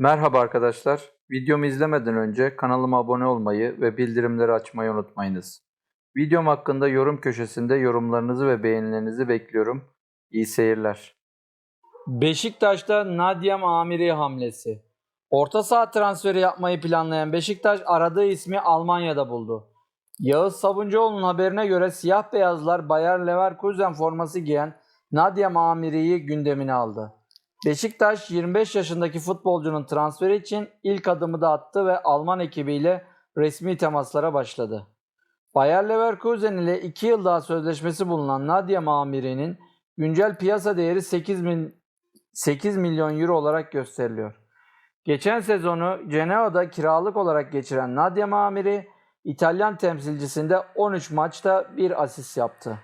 Merhaba arkadaşlar. Videomu izlemeden önce kanalıma abone olmayı ve bildirimleri açmayı unutmayınız. Videom hakkında yorum köşesinde yorumlarınızı ve beğenilerinizi bekliyorum. İyi seyirler. Beşiktaş'ta Nadia Amiri hamlesi. Orta saha transferi yapmayı planlayan Beşiktaş aradığı ismi Almanya'da buldu. Yağız Sabuncuoğlu'nun haberine göre siyah beyazlar Bayer Leverkusen forması giyen Nadia Amiri'yi gündemine aldı. Beşiktaş 25 yaşındaki futbolcunun transferi için ilk adımı da attı ve Alman ekibiyle resmi temaslara başladı. Bayer Leverkusen ile 2 yıl daha sözleşmesi bulunan Nadia Amiri'nin güncel piyasa değeri 8 bin 8 milyon euro olarak gösteriliyor. Geçen sezonu Genoa'da kiralık olarak geçiren Nadia Mamiri, İtalyan temsilcisinde 13 maçta bir asist yaptı.